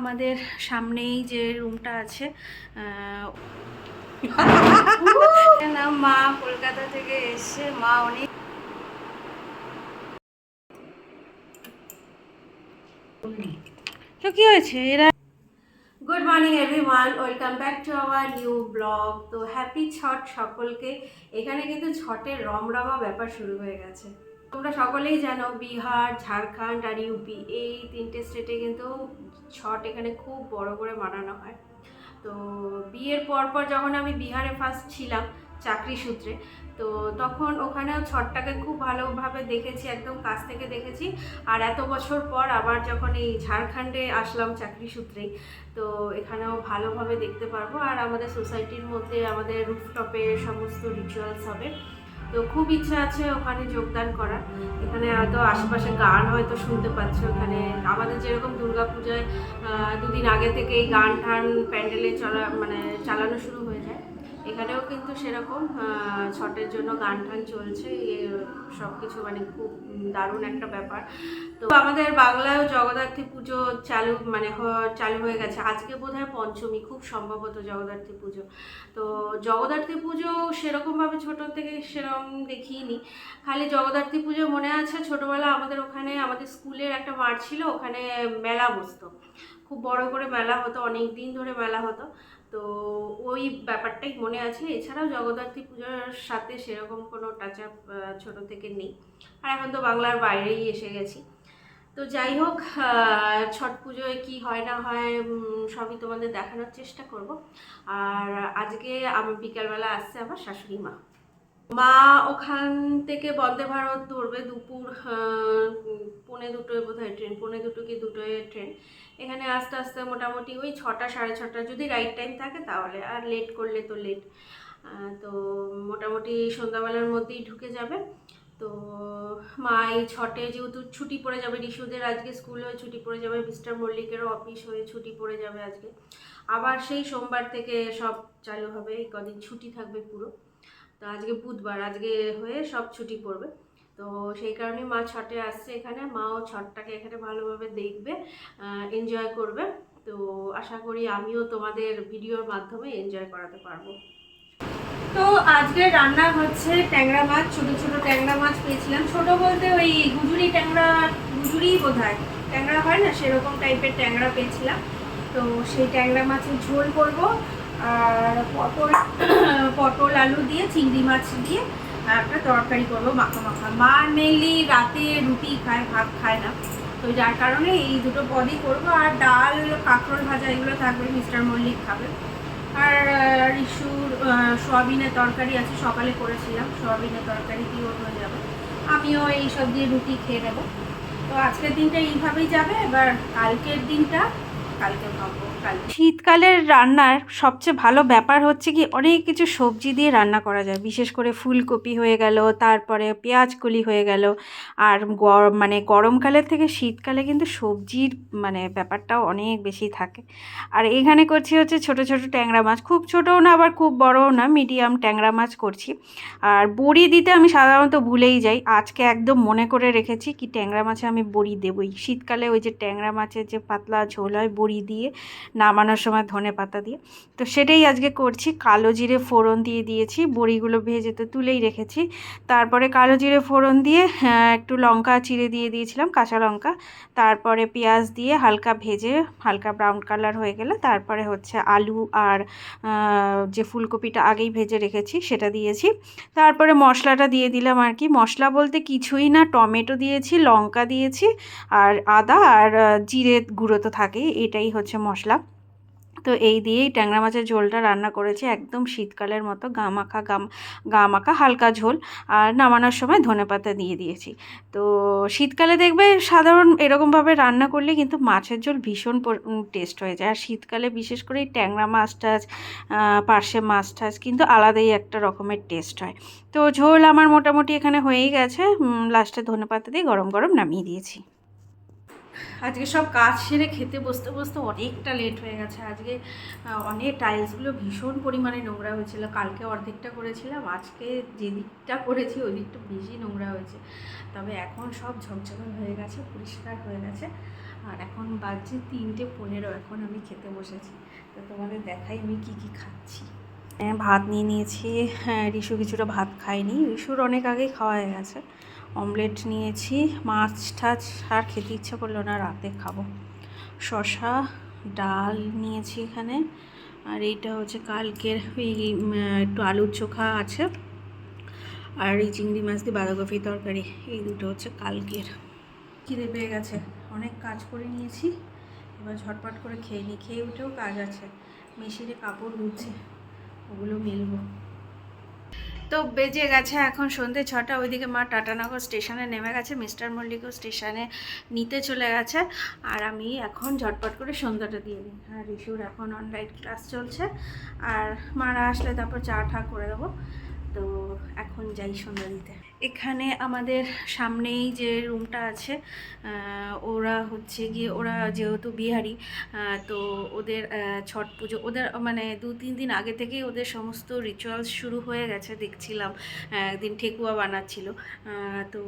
আমাদের সামনেই যে রুমটা আছে না মা কলকাতা থেকে এসে মা অনেক তো কি হয়েছে? এরা good morning everyone welcome back to our new blog তো হ্যাপি ছট সকলকে। এখানে কিন্তু ছটের রমরমা ব্যাপার শুরু হয়ে গেছে। তোমরা সকলেই জানো বিহার, ঝাড়খণ্ড আর ইউপি, এই তিনটে স্টেটে কিন্তু ছট এখানে খুব বড় করে মানানো হয়। তো বিয়ের পর পর যখন আমি বিহারে ফার্স্ট ছিলাম চাকরি সূত্রে, তো তখন ওখানেও ছটটাকে খুব ভালোভাবে দেখেছি, একদম কাছ থেকে দেখেছি। আর এত বছর পর আবার যখন এই ঝাড়খণ্ডে আসলাম চাকরি সূত্রেই, তো এখানেও ভালোভাবে দেখতে পারব। আর আমাদের সোসাইটির মধ্যে আমাদের রুফটপে সমস্ত রিচুয়ালস হবে। তো খুব ইচ্ছা আছে ওখানে যোগদান করার। এখানে হয়তো আশেপাশে গান হয়তো শুনতে পাচ্ছে ওখানে। আমাদের যেরকম দুর্গাপূজায় দুদিন আগে থেকেই গান টান প্যান্ডেলে চলা মানে চালানো শুরু হয়ে যায় এখানেও কিন্তু সেরকম ছটের জন্য গান টান চলছে সব কিছু মানে খুব দারুণ একটা ব্যাপার। তো আমাদের বাংলায়ও জগদ্ধাত্রী পুজো চালু মানে চালু হয়ে গেছে। আজকে বোধহয় পঞ্চমী, খুব সম্ভবত জগদ্ধাত্রী পুজো। তো জগদ্ধাত্রী পুজো সেরকমভাবে ছোট থেকে সেরকম দেখিনি। খালি জগদ্ধাত্রী পুজো মনে আছে, ছোটোবেলা আমাদের ওখানে, আমাদের স্কুলের একটা মাঠ ছিল, ওখানে মেলা বসতো। খুব বড় করে মেলা হতো, অনেক দিন ধরে মেলা হতো। তো ওই ব্যাপারটাই মনে আছে। এছাড়াও জগদ্ধাত্রী পুজোর সাথে সেরকম কোনো টাচ আপ ছোটো থেকে নেই। আর এখন তো বাংলার বাইরেই এসে গেছি। তো যাই হোক ছট পুজোয় কি হয় না হয় সবই তোমাদের দেখানোর চেষ্টা করব। আর আজকে আমি, বিকালবেলা আসছে আমার শাশুড়ি মা। মা ওখান থেকে বন্দে ভারত ধরবে দুপুর পৌনে দুটোয় বোধহয় ট্রেন পৌনে দুটো কি দুটোয় ট্রেন এখানে আস্তে আস্তে মোটামুটি ওই ছটা, সাড়ে ছটা যদি রাইট টাইম থাকে তাহলে, আর লেট করলে তো লেট তো মোটামুটি সন্ধ্যাবেলার মধ্যেই ঢুকে যাবে। তো মা এই ছটে যেহেতু ছুটি পড়ে যাবে রিশুদের আজকে স্কুল হয়ে ছুটি পড়ে যাবে মিস্টার মল্লিকেরও অফিস হয়ে ছুটি পড়ে যাবে আজকে। আবার সেই সোমবার থেকে সব চালু হবে, এই কদিন ছুটি থাকবে পুরো। তো আজকে বুধবার, আজকে হয়ে সব ছুটি পড়বে। তো সেই কারণে মা ছটে আসছে এখানে। মাও ছটটাকে এখানে ভালোভাবে দেখবে এনজয় করবে। তো আশা করি আমিও তোমাদের ভিডিওর মাধ্যমে এনজয় করাতে পারব। তো আজকে রান্না হচ্ছে ট্যাংরা মাছ, ছোট ছোট ট্যাংরা মাছ পেয়েছিলাম। ছোট বলতে ওই গুজুরি ট্যাংরা, গুজুরি বোধ হয় ট্যাংরা হয় না? সেরকম টাইপের ট্যাংরা পেয়েছিলাম। তো সেই ট্যাংরা মাছের ঝোল করব। আর পটল পটল আলু দিয়ে চিংড়ি মাছ দিয়ে একটা তরকারি করব মাখা মাখা। মা মেনলি রাতে রুটি খায় ভাত খায় না। তো যার কারণে এই দুটো পদই করব। আর ডাল কাঁকরোল ভাজা এগুলো থাকবে মিস্টার মল্লিক খাবে। আর আহ, সোয়াবিনের তরকারি আছে সকালে করেছিলাম। সোয়াবিনের তরকারি দিয়ে ওর হয়ে যাবে। আমিও এই সব দিয়ে রুটি খেয়ে নেব। তো আজকের দিনটা এইভাবেই যাবে। এবার কালকের দিনটা কালকে ভাববো। কালকে শীতকালের রান্নার সবচেয়ে ভালো ব্যাপার হচ্ছে কি, অনেক কিছু সবজি দিয়ে রান্না করা যায়। বিশেষ করে ফুলকপি হয়ে গেল, তারপরে পেঁয়াজকলি হয়ে গেল, আর গরম মানে গরমকালের থেকে শীতকালে কিন্তু সবজির মানে ব্যাপারটাও অনেক বেশি থাকে। আর এখানে করছি হচ্ছে ছোট ছোট ট্যাংরা মাছ। খুব ছোটও না, আবার খুব বড়ও না, মিডিয়াম ট্যাংরা মাছ করছি। আর বড়ি দিতে আমি সাধারণত ভুলেই যাই। আজকে একদম মনে করে রেখেছি কি, ট্যাংরা মাছে আমি বড়ি দেবই। শীতকালে ওই যে ট্যাংরা মাছের যে পাতলা ঝোল হয়, বড়ি দিয়ে নামানোর সময় ধনে পাতা দিয়ে। তো সেটাই আজকে করছি। কালো জিরে ফোড়ন দিয়ে দিয়েছি। বড়িগুলো ভেজে তো তুলেই রেখেছি। তারপরে কালো জিরে ফোড়ন দিয়ে একটু লঙ্কা চিড়ে দিয়ে দিয়েছিলাম, কাঁচা লঙ্কা। তারপরে পেঁয়াজ দিয়ে হালকা ভেজে, হালকা ব্রাউন কালার হয়ে গেলে তারপরে হচ্ছে আলু আর যে ফুলকপিটা আগেই ভেজে রেখেছি সেটা দিয়েছি। তারপরে মশলাটা দিয়ে দিলাম আর কি। মশলা বলতে কিছুই না। টমেটো দিয়েছি, লঙ্কা দিয়েছি আর আদা আর জিরে গুঁড়ো তো থাকেই। এটাই হচ্ছে মশলা। তো এই দিয়েই ট্যাংরা মাছের ঝোলটা রান্না করেছি, একদম শীতকালের মতো গা মাখা গাম গা মাখা হালকা ঝোল। আর নামানোর সময় ধনেপাতা দিয়ে দিয়েছি। তো শীতকালে দেখবে সাধারণ এরকমভাবে রান্না করলে কিন্তু মাছের ঝোল ভীষণ টেস্ট হয়ে যায়। আর শীতকালে বিশেষ করে এই ট্যাংরা মাছ টাছ পার্শে মাছ টাছ কিন্তু আলাদাই একটা রকমের টেস্ট হয়। তো ঝোল আমার মোটামুটি এখানে হয়েই গেছে। লাস্টে ধনেপাতা দিয়ে গরম গরম নামিয়ে দিয়েছি। আজকে সব কাজ সেরে খেতে বসতে বসতে অনেকটা লেট হয়ে গেছে। আজকে অনেক টাইলসগুলো ভীষণ পরিমাণে নোংরা হয়েছিল। কালকে অর্ধেকটা করেছিলাম, আজকে যে দিকটা করেছি ওই দিকটা বেশি নোংরা হয়েছে। তবে এখন সব ঝকঝকে হয়ে গেছে, পরিষ্কার হয়ে গেছে। আর এখন বাজছে তিনটে পনেরো, এখন আমি খেতে বসেছি। তো তোমাদের দেখাই আমি কি কি খাচ্ছি। হ্যাঁ ভাত নিয়ে নিয়েছি। হ্যাঁ রিশু কিছুটা ভাত খায়নি। রিশুর অনেক আগেই খাওয়া হয়ে গেছে। অমলেট নিয়েছি, মাছ টাছ আর খেতে ইচ্ছা করল না, রাতে খাব। শশা ডাল নিয়েছি এখানে। আর এইটা হচ্ছে কালকের ওই একটু আলুর চোখা আছে। আর এই চিংড়ি মাছ দিয়ে বাঁধাকপি তরকারি, এই দুটো হচ্ছে কালকের। খিদে পেয়ে গেছে। অনেক কাজ করে নিয়েছি। এবার ঝটপট করে খেয়ে নিই খেয়ে উঠেও কাজ আছে। মেশিনে কাপড় ধুচ্ছে ওগুলো মেলবো। তো বেজে গেছে এখন সন্ধে ছটা ওইদিকে মা টাটানগর স্টেশনে নেমে গেছে মিস্টার মল্লিকও স্টেশনে নিতে চলে গেছে। আর আমি এখন ঝটপট করে সন্ধ্যাটা দিয়ে নিই আর রিশুর এখন অনলাইন ক্লাস চলছে। আর মারা আসলে তারপর চা ঠা করে দেবো। তো এখন যাই সন্ধ্যা দিতে। এখানে আমাদের সামনেই যে রুমটা আছে আহ, ওরা হচ্ছে গিয়ে, ওরা যেহেতু বিহারি তো ওদের ছট পুজো, ওদের মানে দু তিন দিন আগে থেকেই ওদের সমস্ত রিচুয়ালস শুরু হয়ে গেছে, দেখছিলাম একদিন ঠেকুয়া বানাচ্ছিল। তো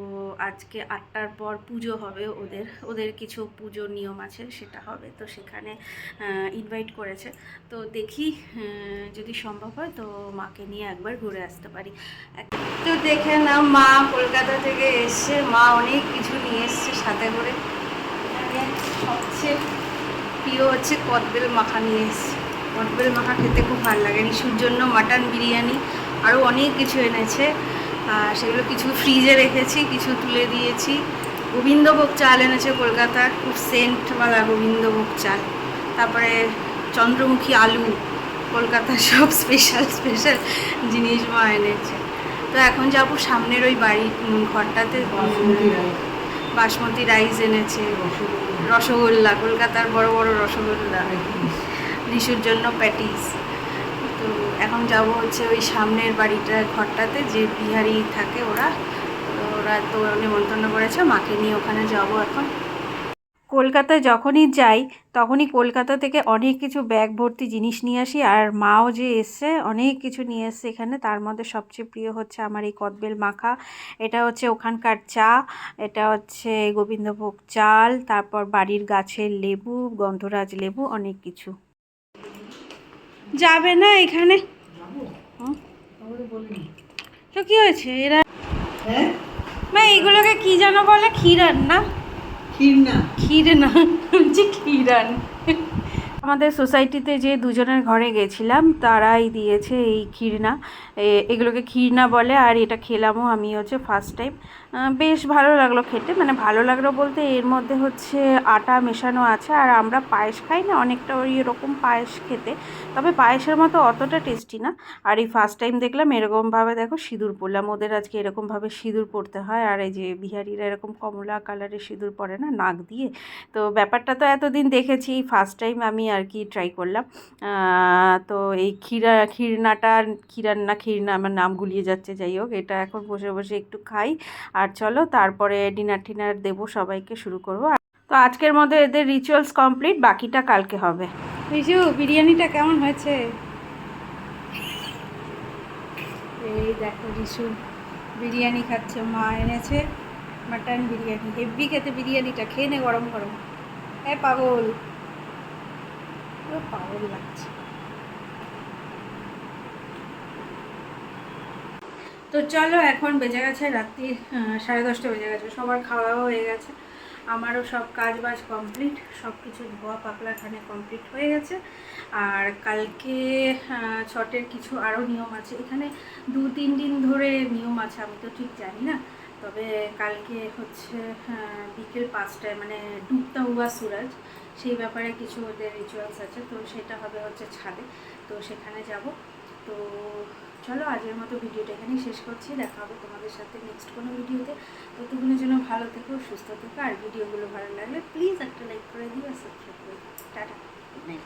আজকে আটটার পর পুজো হবে ওদের ওদের কিছু পুজোর নিয়ম আছে, সেটা হবে, তো সেখানে ইনভাইট করেছে। তো দেখি যদি সম্ভব হয় তো মাকে নিয়ে একবার ঘুরে আসতে পারি। তো দেখে না মা কলকাতা থেকে এসছে মা অনেক কিছু নিয়ে এসছে সাথে করে। সবচেয়ে প্রিয় হচ্ছে কদবেল মাখা নিয়ে এসেছি। কদবেল মাখা খেতে খুব ভালো লাগে। নিশুর জন্য মাটন বিরিয়ানি আরও অনেক কিছু এনেছে। সেগুলো কিছু ফ্রিজে রেখেছি কিছু তুলে দিয়েছি। গোবিন্দভোগ চাল এনেছে কলকাতার খুব সেন্টওয়ালা গোবিন্দভোগ চাল। তারপরে চন্দ্রমুখী আলু কলকাতার সব স্পেশাল স্পেশাল জিনিস মা এনেছে। তো এখন যাব সামনের ওই উম, ঘরটাতে। বাসমতি রাইস এনেছে, রসগোল্লা, কলকাতার বড় বড় রসগোল্লা লিশুর জন্য প্যাটিস। তো এখন যাব হচ্ছে ওই সামনের বাড়িটার ঘরটাতে, যে বিহারি থাকে ওরা ওরা তো নিমন্ত্রণ করেছে, মাকে নিয়ে ওখানে যাব এখন। কলকাতায় যখনই যাই তখনই কলকাতা থেকে অনেক কিছু ব্যাগ ভর্তি জিনিস নিয়ে আসি। আর মাও যে এসছে অনেক কিছু নিয়ে এসছে এখানে। তার মধ্যে সবচেয়ে প্রিয় হচ্ছে আমার এই কদবেল মাখা। এটা হচ্ছে ওখানকার চা এটা হচ্ছে গোবিন্দভোগ চাল তারপর বাড়ির গাছের লেবু গন্ধরাজ লেবু অনেক কিছু। যাবে না এখানে? তো কি হয়েছে? এরা হ্যাঁ? মা এইগুলোকে কি যেন বলে? ক্ষীরান না ক্ষীরান। আমাদের সোসাইটিতে যে দুজনের ঘরে গেছিলাম, তারাই দিয়েছে এই ক্ষীরনা। এগুলোকে ক্ষীরনা বলে, আর এটা খেলামও আমি হচ্ছে ফার্স্ট টাইম বেশ ভালো লাগল খেতে। মানে ভালো লাগল বলতে এর মধ্যে হচ্ছে আটা মেশানো আছে আর আমরা পায়েস খাই না, অনেকটা ওই এরকম পায়েস খেতে। তবে পায়েসের মতো অতটা টেস্টি না। আর এই ফার্স্ট টাইম দেখলাম এরকমভাবে দেখো সিঁদুর পরলাম ওদের আজকে এরকমভাবে সিঁদুর পরতে হয়। আর এই যে বিহারিরা এরকম কমলা কালারের সিঁদুর পরে না নাক দিয়ে। তো ব্যাপারটা তো এতদিন দেখেছি এই ফার্স্ট টাইম আমি আর কি ট্রাই করলাম। তো এই ক্ষীরা, ক্ষীরনাটা ক্ষীরান্না ক্ষীরনা আমার নাম গুলিয়ে যাচ্ছে, যাই হোক, এটা এখন বসে বসে একটু খাই। আর চলো তারপরে ডিনার টিনার দেবো সবাইকে শুরু করব। তো আজকের মধ্যে এদের রিচুয়ালস কমপ্লিট বাকিটা কালকে হবে। রিজু, বিরিয়ানিটা কেমন হয়েছে? এই দেখো রিসু বিরিয়ানি খাচ্ছে, মা এনেছে মাটন বিরিয়ানি। হেভি খেতে বিরিয়ানিটা, খেয়ে নে গরম গরম। হ্যাঁ পাগল। পুরো পাগল লাগছে। তো চলো, এখন বেজে গেছে রাত্রি সাড়ে দশটা বেজে গেছে, সবার খাওয়া দাওয়া হয়ে গেছে। আমারও সব কাজ বাজ কমপ্লিট সব কিছু ধোয়া পাকলা এখানে কমপ্লিট হয়ে গেছে। আর কালকে ছটের কিছু আরও নিয়ম আছে। এখানে দু, তিন দিন ধরে নিয়ম আছে, আমি তো ঠিক জানি না। তবে কালকে হচ্ছে বিকেল পাঁচটায় মানে ডুবতা হুয়া সুরাজ, সেই ব্যাপারে কিছু ওদের রিচুয়ালস আছে। তো সেটা হবে হচ্ছে ছাদে। তো সেখানে যাব। তো চলো আজকের মতো ভিডিওটা এখানেই শেষ করছি। দেখা হবে তোমাদের সাথে নেক্সট কোনো ভিডিওতে। ততক্ষণের জন্য ভালো থেকো, সুস্থ থেকো, আর ভিডিওগুলো ভালো লাগলে প্লিজ একটা লাইক করে দিও আর সাবস্ক্রাইব করে দিও। টাটা। Good night